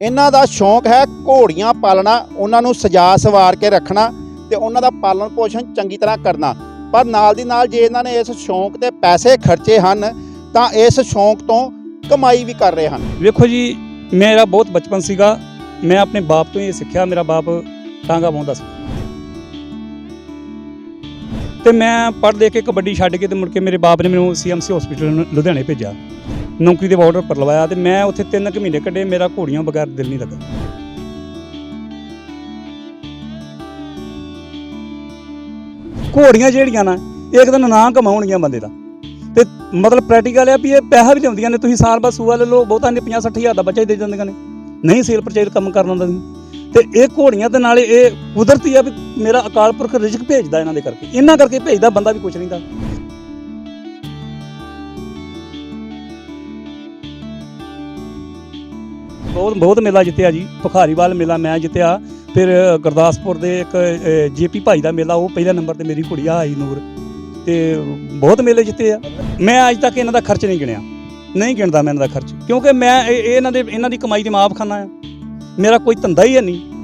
ਇਹਨਾਂ ਦਾ ਸ਼ੌਂਕ ਹੈ ਘੋੜੀਆਂ ਪਾਲਣਾ, ਉਹਨਾਂ ਨੂੰ ਸਜਾ ਸਵਾਰ ਕੇ ਰੱਖਣਾ ਤੇ ਉਹਨਾਂ ਦਾ ਪਾਲਣ ਪੋਸ਼ਣ ਚੰਗੀ ਤਰ੍ਹਾਂ ਕਰਨਾ। ਪਰ ਨਾਲ ਦੀ ਨਾਲ ਜੇ ਇਹਨਾਂ ਨੇ ਇਸ ਸ਼ੌਂਕ ਤੇ ਪੈਸੇ ਖਰਚੇ ਹਨ, ਤਾਂ ਇਸ ਸ਼ੌਂਕ ਤੋਂ ਕਮਾਈ ਵੀ ਕਰ ਰਹੇ ਹਨ। ਵੇਖੋ ਜੀ ਮੇਰਾ ਬਹੁਤ ਬਚਪਨ ਸੀਗਾ, ਮੈਂ ਆਪਣੇ ਬਾਪ ਤੋਂ ਹੀ ਸਿੱਖਿਆ, ਮੇਰਾ ਬਾਪ ਟਾਂਗਾ ਵਾਹੁੰਦਾ ਸੀ। ਤੇ ਮੈਂ ਪੜ੍ਹ ਦੇ ਕੇ ਕਬੱਡੀ ਛੱਡ ਕੇ ਤੇ ਮੁੜ ਕੇ ਮੇਰੇ ਬਾਪ ਨੇ ਮੈਨੂੰ ਸੀਐਮਸੀ ਹਸਪੀਟਲ ਲੁਧਿਆਣੇ ਭੇਜਿਆ। ਨੌਕਰੀ ਦੇ ਬਾਰਡਰ ਪਰ ਲਵਾਇਆ ਤੇ ਮੈਂ ਉੱਥੇ 3 ਕੁ ਮਹੀਨੇ ਕੱਢੇ, ਮੇਰਾ ਘੋੜੀਆਂ ਬਗੈਰ ਦਿਲ ਨਹੀਂ ਲੱਗਾ। ਘੋੜੀਆਂ ਜਿਹੜੀਆਂ ਨਾ, ਇੱਕ ਦਿਨ ਨਾ ਕਮਾਉਣਗੀਆਂ ਬੰਦੇ ਦਾ। ਤੇ ਮਤਲਬ ਪ੍ਰੈਕਟੀਕਲ ਆ ਵੀ ਇਹ ਪੈਸਾ ਵੀ ਦਿੰਦੀਆਂ ਨੇ, ਤੁਸੀਂ ਸਾਲ ਬਾਅਦ ਸੂਆ ਲੈ ਲਓ, ਬਹੁਤਾਂ ਨੇ 50 60 ਹਜ਼ਾਰ ਦਾ ਬੱਚਾ ਹੀ ਦੇ ਜਾਂਦੀਆਂ ਨੇ। ਨਹੀਂ ਸੇਲ ਪਰਚੇਜ ਕੰਮ ਕਰਨ ਹੁੰਦਾ ਸੀ ਤੇ ਇਹ ਘੋੜੀਆਂ ਦੇ ਨਾਲੇ ਇਹ ਕੁਦਰਤੀ ਆ ਵੀ ਮੇਰਾ ਅਕਾਲ ਪੁਰਖ ਰਿਜ਼ਕ ਭੇਜਦਾ ਇਹਨਾਂ ਦੇ ਕਰਕੇ। ਇਹਨਾਂ ਕਰਕੇ ਭੇਜਦਾ ਬੰਦਾ ਵੀ ਕੁਛ ਨਹੀਂ ਦਾ ਬਹੁਤ ਬਹੁਤ ਮੇਲਾ ਜਿੱਤਿਆ ਜੀ। ਭੁਖਾਰੀਵਾਲ ਮੇਲਾ ਮੈਂ ਜਿੱਤਿਆ। ਫਿਰ ਗੁਰਦਾਸਪੁਰ ਦੇ ਇੱਕ ਜੇਪੀ ਭਾਈ ਦਾ ਮੇਲਾ, ਉਹ ਪਹਿਲੇ ਨੰਬਰ ਤੇ ਮੇਰੀ ਕੁੜੀ ਆਈ ਨੂਰ। ਤੇ ਬਹੁਤ ਮੇਲੇ ਜਿੱਤੇ ਆ। ਮੈਂ ਅੱਜ ਤੱਕ ਇਹਨਾਂ ਦਾ ਖਰਚ ਨਹੀਂ ਗਿਣਿਆ। ਨਹੀਂ ਗਿਣਦਾ ਮੈਂ ਇਹਨਾਂ ਦਾ ਖਰਚ। ਕਿਉਂਕਿ ਮੈਂ ਇਹ ਇਹਨਾਂ ਦੇ, ਇਹਨਾਂ ਦੀ ਕਮਾਈ ਤੇ ਮਾਫ ਖਾਨਾ ਆ। ਮੇਰਾ ਕੋਈ ਧੰਦਾ ਹੀ ਹੈ ਨਹੀਂ।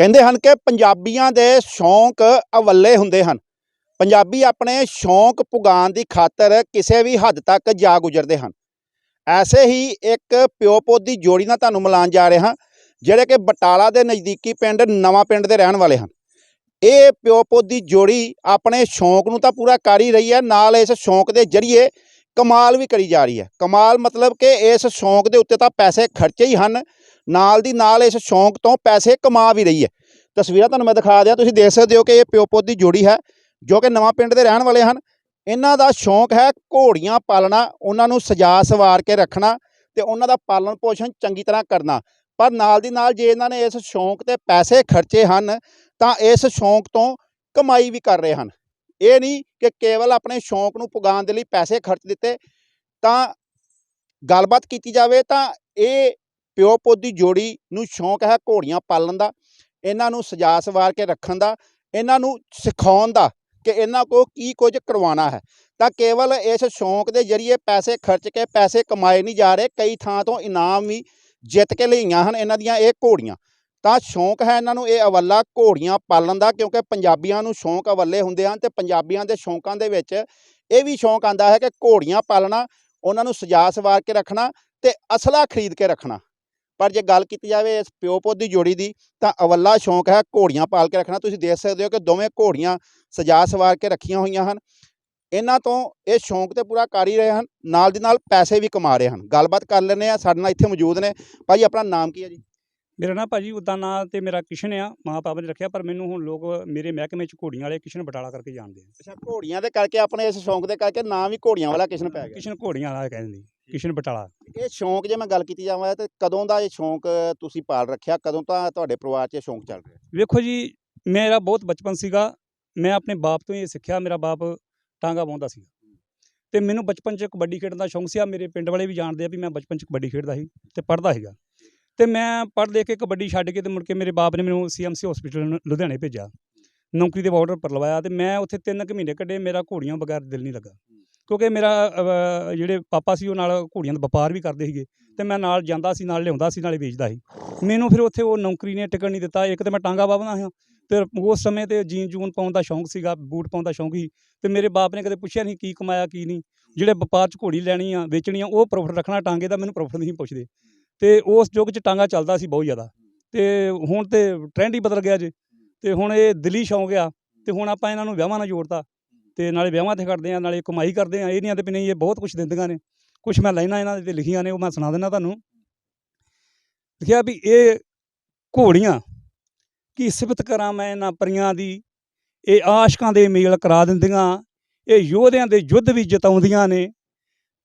ਕਹਿੰਦੇ ਹਨ ਕਿ ਪੰਜਾਬੀਆਂ ਦੇ ਸ਼ੌਂਕ ਅਵੱਲੇ ਹੁੰਦੇ ਹਨ। ਪੰਜਾਬੀ ਆਪਣੇ ਸ਼ੌਂਕ ਪੁਗਾਉਣ ਦੀ ਖਾਤਰ ਕਿਸੇ ਵੀ ਹੱਦ ਤੱਕ ਜਾ ਗੁਜ਼ਰਦੇ ਹਨ। ਐਸੇ ਹੀ ਇੱਕ ਪਿਓ ਪੁੱਤ ਦੀ ਜੋੜੀ ਨਾਲ ਤੁਹਾਨੂੰ ਮਿਲਾਉਣ ਜਾ ਰਿਹਾ, ਜਿਹੜੇ ਕਿ ਬਟਾਲਾ ਦੇ ਨਜ਼ਦੀਕੀ ਪਿੰਡ, ਨਵਾਂ ਪਿੰਡ ਦੇ ਰਹਿਣ ਵਾਲੇ ਹਨ। ਇਹ ਪਿਓ ਪੁੱਤ ਦੀ ਜੋੜੀ ਆਪਣੇ ਸ਼ੌਂਕ ਨੂੰ ਤਾਂ ਪੂਰਾ ਕਰ ਹੀ ਰਹੀ ਹੈ, ਨਾਲ ਇਸ ਸ਼ੌਂਕ ਦੇ ਜ਼ਰੀਏ ਕਮਾਲ ਵੀ ਕਰੀ ਜਾ ਰਹੀ ਹੈ। ਕਮਾਲ ਮਤਲਬ ਕਿ ਇਸ ਸ਼ੌਂਕ ਦੇ ਉੱਤੇ ਤਾਂ ਪੈਸੇ ਖਰਚੇ ਹੀ ਹਨ। ਨਾਲ ਦੀ ਨਾਲ ਇਸ ਸ਼ੌਂਕ ਤੋਂ ਪੈਸੇ ਕਮਾ ਵੀ ਰਹੀ ਹੈ। ਤਸਵੀਰਾਂ ਤੁਹਾਨੂੰ ਮੈਂ ਦਿਖਾ ਦਿਆਂ। ਤੁਸੀਂ ਦੇਖ ਸਕਦੇ ਹੋ ਕਿ ਇਹ ਪਿਓ ਪੁੱਤ ਦੀ ਜੋੜੀ ਹੈ, ਜੋ ਕਿ ਨਵਾਂ ਪਿੰਡ ਦੇ ਰਹਿਣ ਵਾਲੇ ਹਨ। ਇਹਨਾਂ ਦਾ ਸ਼ੌਂਕ ਹੈ ਘੋੜੀਆਂ ਪਾਲਣਾ, ਉਹਨਾਂ ਨੂੰ ਸਜਾ ਸਵਾਰ ਕੇ ਰੱਖਣਾ ਤੇ ਉਹਨਾਂ ਦਾ ਪਾਲਣ ਪੋਸ਼ਣ ਚੰਗੀ ਤਰ੍ਹਾਂ ਕਰਨਾ। ਪਰ ਨਾਲ ਦੀ ਨਾਲ ਜੇ ਇਹਨਾਂ ਨੇ ਇਸ ਸ਼ੌਂਕ ਤੇ ਪੈਸੇ ਖਰਚੇ ਹਨ, ਤਾਂ ਇਸ ਸ਼ੌਂਕ ਤੋਂ ਕਮਾਈ ਵੀ ਕਰ ਰਹੇ ਹਨ। ਇਹ ਨਹੀਂ ਕਿ ਕੇਵਲ ਆਪਣੇ ਸ਼ੌਂਕ ਨੂੰ ਪੁਗਾਉਣ ਦੇ ਲਈ ਪੈਸੇ ਖਰਚ ਦਿੱਤੇ, ਤਾਂ ਗੱਲਬਾਤ ਕੀਤੀ ਜਾਵੇ ਤਾਂ ਇਹ ਪਿਓ ਪੁੱਤ ਦੀ ਜੋੜੀ ਨੂੰ ਸ਼ੌਂਕ ਹੈ ਘੋੜੀਆਂ ਪਾਲਣ ਦਾ, ਇਹਨਾਂ ਨੂੰ ਸਜਾ ਸਵਾਰ ਕੇ ਰੱਖਣ ਦਾ, ਇਹਨਾਂ ਨੂੰ ਸਿਖਾਉਣ ਦਾ ਕਿ ਇਹਨਾਂ ਕੋ ਕੀ ਕੁਝ ਕਰਵਾਉਣਾ ਹੈ। ਤਾਂ ਕੇਵਲ ਇਸ ਸ਼ੌਂਕ ਦੇ ਜ਼ਰੀਏ ਪੈਸੇ ਖਰਚ ਕੇ ਪੈਸੇ ਕਮਾਏ ਨਹੀਂ ਜਾ ਰਹੇ, ਕਈ ਥਾਂ ਤੋਂ ਇਨਾਮ ਵੀ ਜਿੱਤ ਕੇ ਲਈਆਂ ਹਨ ਇਹਨਾਂ ਦੀਆਂ ਇਹ ਘੋੜੀਆਂ। ਤਾਂ ਸ਼ੌਂਕ ਹੈ ਇਹਨਾਂ ਨੂੰ ਇਹ ਅਵੱਲਾ ਘੋੜੀਆਂ ਪਾਲਣ ਦਾ, ਕਿਉਂਕਿ ਪੰਜਾਬੀਆਂ ਨੂੰ ਸ਼ੌਂਕ ਅਵੱਲੇ ਹੁੰਦੇ ਹਨ ਤੇ ਪੰਜਾਬੀਆਂ ਦੇ ਸ਼ੌਂਕਾਂ ਦੇ ਵਿੱਚ ਇਹ ਵੀ ਸ਼ੌਂਕ ਆਂਦਾ ਹੈ ਕਿ ਘੋੜੀਆਂ ਪਾਲਣਾ, ਉਹਨਾਂ ਨੂੰ ਸਜਾ ਸਵਾਰ ਕੇ ਰੱਖਣਾ ਤੇ ਅਸਲਾ ਖਰੀਦ ਕੇ ਰੱਖਣਾ। ਪਰ ਜੇ ਗੱਲ ਕੀਤੀ ਜਾਵੇ ਇਸ ਪਿਓ ਪੁੱਤ ਦੀ ਜੋੜੀ ਦੀ, ਤਾਂ ਅਵੱਲਾ ਸ਼ੌਂਕ ਹੈ ਘੋੜੀਆਂ ਪਾਲ ਕੇ ਰੱਖਣਾ। ਤੁਸੀਂ ਦੇਖ ਸਕਦੇ ਹੋ ਕਿ ਦੋਵੇਂ ਘੋੜੀਆਂ ਸਜਾ ਸਵਾਰ ਕੇ ਰੱਖੀਆਂ ਹੋਈਆਂ ਹਨ। ਇਹਨਾਂ ਤੋਂ ਇਹ ਸ਼ੌਂਕ ਤੇ ਪੂਰਾ ਕਰ ਹੀ ਰਹੇ ਹਨ, ਨਾਲ ਦੀ ਨਾਲ ਪੈਸੇ ਵੀ ਕਮਾ ਰਹੇ ਹਨ। ਗੱਲਬਾਤ ਕਰ ਲੈਂਦੇ ਆ ਸਾਡੇ ਨਾਲ ਇੱਥੇ ਮੌਜੂਦ ਨੇ। ਭਾਜੀ ਆਪਣਾ ਨਾਮ ਕੀ ਹੈ ਜੀ? ਮੇਰਾ ਨਾਂ ਭਾਜੀ ਉਦਾਂ ਨਾਂ ਤੇ ਮੇਰਾ ਕਿਸ਼ਨ ਆ ਮਾਂ ਬਾਪ ਨੇ ਰੱਖਿਆ ਪਰ ਮੈਨੂੰ ਹੁਣ ਲੋਕ ਮੇਰੇ ਮਹਿਕਮੇ ਚ ਘੋੜੀਆਂ ਵਾਲੇ ਕਿਸ਼ਨ ਬਟਾਲਾ ਕਰਕੇ ਜਾਣਦੇ ਆ। ਅੱਛਾ ਘੋੜੀਆਂ ਦੇ ਕਰਕੇ ਆਪਣੇ ਇਸ ਸ਼ੌਂਕ ਦੇ ਕਰਕੇ ਨਾਮ ਹੀ ਘੋੜੀਆਂ ਵਾਲਾ ਕਿਸ਼ਨ ਪੈ ਗਿਆ। ਕਿਸ਼ਨ ਘੋੜੀਆਂ ਵਾਲਾ ਕਹਿੰਦੇ ਨੇ ਕਿਸ਼ਨ ਬਟਾਲਾ। ਇਹ ਸ਼ੌਂਕ ਜੇ ਮੈਂ ਗੱਲ ਕੀਤੀ ਜਾਵਾਂ ਤੇ ਕਦੋਂ ਦਾ ਇਹ ਸ਼ੌਂਕ ਤੁਸੀਂ ਪਾਲ ਰੱਖਿਆ ਕਦੋਂ ਤਾਂ ਤੁਹਾਡੇ ਪਰਿਵਾਰ 'ਚ ਇਹ ਸ਼ੌਂਕ ਚੱਲ ਰਿਹਾ? ਵੇਖੋ ਜੀ ਮੇਰਾ ਬਹੁਤ ਬਚਪਨ ਸੀਗਾ ਮੈਂ ਆਪਣੇ ਬਾਪ ਤੋਂ ਹੀ ਇਹ ਸਿੱਖਿਆ ਮੇਰਾ ਬਾਪ ਟਾਂਗਾ ਵਾਹੁੰਦਾ ਸੀ ਤੇ ਮੈਨੂੰ ਬਚਪਨ 'ਚ ਕਬੱਡੀ ਖੇਡਣ ਦਾ ਸ਼ੌਂਕ ਸੀ ਆ ਮੇਰੇ ਪਿੰਡ ਵਾਲੇ ਵੀ ਜਾਣਦੇ ਆ ਵੀ ਮੈਂ ਬਚਪਨ 'ਚ ਕਬੱਡੀ ਖੇਡਦਾ ਸੀ ਤੇ ਪੜ੍ਹਦਾ ਸੀਗਾ। ਤੇ ਮੈਂ ਪੜ੍ਹ ਲਿਖ ਕੇ ਕਬੱਡੀ ਛੱਡ ਕੇ ਤੇ ਮੁੜ ਕੇ ਮੇਰੇ ਬਾਪ ਨੇ ਮੈਨੂੰ ਸੀਐਮਸੀ ਹਸਪੀਟਲ ਲੁਧਿਆਣੇ ਭੇਜਿਆ। ਨੌਕਰੀ ਦੇ ਬਾਰਡਰ ਪਰ ਲਵਾਇਆ ਤੇ ਮੈਂ ਉੱਥੇ 3 ਕੁ ਮਹੀਨੇ ਕੱਢੇ, ਮੇਰਾ ਘੋੜੀਆਂ ਬਗੈਰ ਦਿਲ ਨਹੀਂ ਲੱਗਾ। ਕਿਉਂਕਿ ਮੇਰਾ ਜਿਹੜੇ ਪਾਪਾ ਸੀ ਉਹ ਨਾਲ ਘੋੜੀਆਂ ਦਾ ਵਪਾਰ ਵੀ ਕਰਦੇ ਸੀਗੇ ਤੇ ਮੈਂ ਨਾਲ ਜਾਂਦਾ ਸੀ, ਨਾਲ ਲਿਆਉਂਦਾ ਸੀ, ਨਾਲੇ ਵੇਚਦਾ ਸੀ। ਮੈਨੂੰ ਫਿਰ ਉੱਥੇ ਉਹ ਨੌਕਰੀ ਨੇ ਟਿਕਣ ਨਹੀਂ ਦਿੱਤਾ, ਇੱਕ ਤੇ ਮੈਂ ਟਾਂਗਾ ਬਾਬਣਾ ਹਾਂ ਫਿਰ ਉਸ ਸਮੇਂ ਤੇ ਜੀਨ ਜੂਨ ਪਾਉਣ ਦਾ ਸ਼ੌਂਕ ਸੀਗਾ, ਬੂਟ ਪਾਉਣ ਦਾ ਸ਼ੌਂਕ ਸੀ ਤੇ ਮੇਰੇ ਬਾਪ ਨੇ ਕਦੇ ਪੁੱਛਿਆ ਨਹੀਂ ਕੀ ਕਮਾਇਆ, ਕੀ ਨਹੀਂ। ਜਿਹੜੇ ਵਪਾਰ 'ਚ ਘੋੜੀ ਲੈਣੀ ਆ, ਵੇਚਣੀ ਆ, ਉਹ ਪ੍ਰੋਫਿਟ ਰੱਖਣਾ, ਟਾਂਗੇ ਦਾ ਮੈਨੂੰ ਪ੍ਰੋਫਿਟ ਨਹੀਂ ਪੁੱਛਦੇ। ਤੇ ਉਸ ਯੁੱਗ 'ਚ ਟਾਂਗਾ ਚੱਲਦਾ ਸੀ ਬਹੁਤ ਜ਼ਿਆਦਾ। ਤੇ ਹੁਣ ਤੇ ਟ੍ਰੈਂਡ ਹੀ ਬਦਲ ਗਿਆ ਜੇ। ਤੇ ਹੁਣ ਇਹ ਦਿਲੀ ਸ਼ੌਂਕ ਆ ਤੇ ਹੁਣ ਆਪਾਂ ਇਹਨਾਂ ਨੂੰ ਵਿਆਹਾਂ ਨਾਲ ਜੋੜਤਾ। ਤੇ ਨਾਲੇ ਵਿਆਹਾਂ ਤੇ ਕਰਦੇ ਆ, ਨਾਲੇ ਕਮਾਈ ਕਰਦੇ ਆ, ਇਹ ਨਹੀਂ ਆਂਦੇ ਵੀ ਨਹੀਂ, ਇਹ ਬਹੁਤ ਕੁਝ ਦਿੰਦੀਆਂ ਨੇ। ਕੁਝ ਮੈਂ ਲਾਈਨਾਂ ਇਹਨਾਂ ਦੇ ਤੇ ਲਿਖੀਆਂ ਨੇ, ਉਹ ਮੈਂ ਸੁਣਾ ਦਿੰਦਾ ਤੁਹਾਨੂੰ। ਲਿਖਿਆ ਵੀ ਇਹ ਘੋੜੀਆਂ ਕੀ ਸਿਫਤ ਕਰਾਂ ਮੈਂ ਇਹਨਾਂ ਪਰੀਆਂ ਦੀ? ਇਹ ਆਸ਼ਕਾਂ ਦੇ ਮੇਲ ਕਰਾ ਦਿੰਦੀਆਂ, ਇਹ ਯੋਧਿਆਂ ਦੇ ਯੁੱਧ ਵੀ ਜਿਤਾਉਂਦੀਆਂ ਨੇ।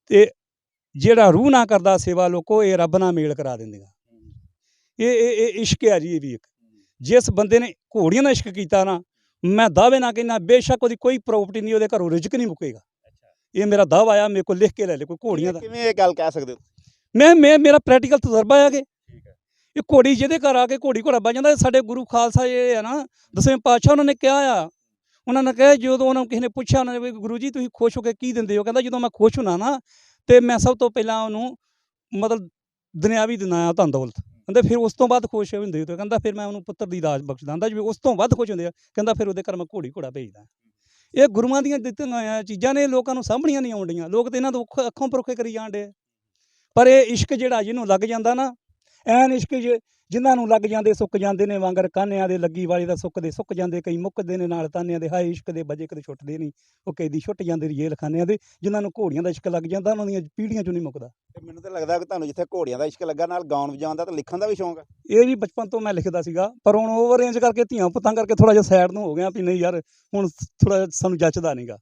ਤੇ ਜਿਹੜਾ ਰੂਹ ਨਾ ਕਰਦਾ ਸੇਵਾ ਲੋਕੋ ਇਹ ਰੱਬ ਨਾਲ ਮੇਲ ਕਰਾ ਦਿੰਦੀਆਂ ਇਹ ਇਹ ਇਹ ਇਸ਼ਕ ਹੈ ਜੀ ਇਹ ਵੀ ਇੱਕ। ਜਿਸ ਬੰਦੇ ਨੇ ਘੋੜੀਆਂ ਦਾ ਇਸ਼ਕ ਕੀਤਾ ਨਾ ਮੈਂ ਦਾਅਵੇ ਨਾਲ ਕਹਿੰਦਾ ਬੇਸ਼ੱਕ ਉਹਦੀ ਕੋਈ ਪ੍ਰਾਪਰਟੀ ਨਹੀਂ ਉਹਦੇ ਘਰੋਂ ਰਿਜਕ ਨਹੀਂ ਮੁੱਕੇਗਾ। ਇਹ ਮੇਰਾ ਦਾਅਵਾ ਆ ਮੇਰੇ ਕੋਲ ਲਿਖ ਕੇ ਲੈ ਲੈ ਕੋਈ ਘੋੜੀਆਂ ਦਾ। ਕਿਵੇਂ ਇਹ ਗੱਲ ਕਹਿ ਸਕਦੇ ਹੋ? ਮੈਂ ਮੈਂ ਮੇਰਾ ਪ੍ਰੈਕਟੀਕਲ ਤਜਰਬਾ ਆ ਕਿ ਇਹ ਘੋੜੀ ਜਿਹਦੇ ਘਰ ਆ ਕੇ ਘੋੜੀ ਘੋੜਾ ਬਣ ਜਾਂਦਾ ਸਾਡੇ ਗੁਰੂ ਖਾਲਸਾ ਇਹ ਆ ਨਾ ਦਸਵੇਂ ਪਾਤਸ਼ਾਹ ਉਹਨਾਂ ਨੇ ਕਿਹਾ ਆ। ਉਹਨਾਂ ਨੇ ਕਿਹਾ ਜਦੋਂ ਉਹਨਾਂ ਨੂੰ ਕਿਸੇ ਨੇ ਪੁੱਛਿਆ ਉਹਨਾਂ ਨੇ ਵੀ ਗੁਰੂ ਜੀ ਤੁਸੀਂ ਖੁਸ਼ ਹੋ ਕੇ ਕੀ ਦਿੰਦੇ ਹੋ? ਕਹਿੰਦਾ ਜਦੋਂ ਮੈਂ ਖੁਸ਼ ਹੁਣਾ ਨਾ ਤੇ ਮੈਂ ਸਭ ਤੋਂ ਪਹਿਲਾਂ ਉਹਨੂੰ ਮਤਲਬ ਦੁਨਿਆਵੀ ਦਿੰਦਾ ਆ ਧਨ ਦੌਲਤ। ਕਹਿੰਦੇ ਫਿਰ ਉਸ ਤੋਂ ਬਾਅਦ ਖੁਸ਼ ਹੁੰਦੇ ਤੇ ਕਹਿੰਦਾ ਫਿਰ ਮੈਂ ਉਹਨੂੰ ਪੁੱਤਰ ਦੀ ਦਾਜ ਬਖਸ਼ਦਾ ਕਹਿੰਦਾ ਜਿਵੇਂ ਉਸ ਤੋਂ ਵੱਧ ਖੁਸ਼ ਹੁੰਦੇ ਆ, ਕਹਿੰਦਾ ਫਿਰ ਉਹਦੇ ਘਰ ਮੈਂ ਘੋੜੀ ਘੋੜਾ ਭੇਜਦਾ। ਇਹ ਗੁਰੂਆਂ ਦੀਆਂ ਦਿੱਤੀਆਂ ਹੋਈਆਂ ਚੀਜ਼ਾਂ ਨੇ, ਲੋਕਾਂ ਨੂੰ ਸਾਂਭਣੀਆਂ ਨਹੀਂ ਆਉਂਦੀਆਂ ਲੋਕ ਤੇ ਇਹਨਾਂ ਤੋਂ ਅੱਖ- ਅੱਖੋਂ ਪਰੋਖੇ ਕਰੀ ਜਾਂਦੇ ਪਰ ਇਹ ਇਸ਼ਕ ਜਿਹੜਾ ਜਿਹਨੂੰ ਲੱਗ ਜਾਂਦਾ ਨਾ, ਐਨ ਇਸ਼ਕ ਜ- ਜਿਨ੍ਹਾਂ ਨੂੰ ਲੱਗ ਜਾਂਦੇ ਸੁੱਕ ਜਾਂਦੇ ਨੇ ਵਾਂਗਰ ਕਾਨਿਆਂ ਦੇ ਲੱਗੀ ਵਾਲੀ ਦਾ ਸੁੱਕਦੇ ਸੁੱਕ ਜਾਂਦੇ ਕਈ ਮੁੱਕਦੇ ਨੇ ਨਾਲ ਤਾਨਿਆਂ ਦੇ ਹਾਏ ਇਸ਼ਕ ਦੇ ਵਜੇ ਕਦੇ ਛੁੱਟਦੇ ਨਹੀਂ। ਉਹ ਕੈਦੀ ਛੁੱਟ ਜਾਂਦੇ ਰਜੇਲ ਖਾਨਿਆਂ ਦੇ ਜਿਨ੍ਹਾਂ ਨੂੰ ਘੋੜੀਆਂ ਦਾ ਇਸ਼ਕ ਲੱਗ ਜਾਂਦਾ ਉਹਨਾਂ ਦੀਆਂ ਪੀੜ੍ਹੀਆਂ ਚੋਂ ਨਹੀਂ ਮੁੱਕਦਾ। ਮੈਨੂੰ ਤਾਂ ਲੱਗਦਾ ਕਿ ਤੁਹਾਨੂੰ ਜਿੱਥੇ ਘੋੜੀਆਂ ਦਾ ਇਸ਼ਕ ਲੱਗਾ ਨਾਲ ਗਾਉਣ ਵਜਾਉਣ ਦਾ ਤੇ ਲਿਖਣ ਦਾ ਵੀ ਸ਼ੌਂਕ ਆ। ਇਹ ਵੀ ਬਚਪਨ ਤੋਂ ਮੈਂ ਲਿਖਦਾ ਸੀਗਾ ਪਰ ਹੁਣ ਓਵਰ ਰੇਂਜ ਕਰਕੇ ਧੀਆਂ ਪੁੱਤਾਂ ਕਰਕੇ ਥੋੜਾ ਜਿਹਾ ਸਾਈਡ ਨੂੰ ਹੋ ਗਿਆ ਵੀ ਨਹੀਂ ਯਾਰ ਹੁਣ ਥੋੜਾ ਸਾਨੂੰ ਜੱਚਦਾ ਨਹੀਂਗਾ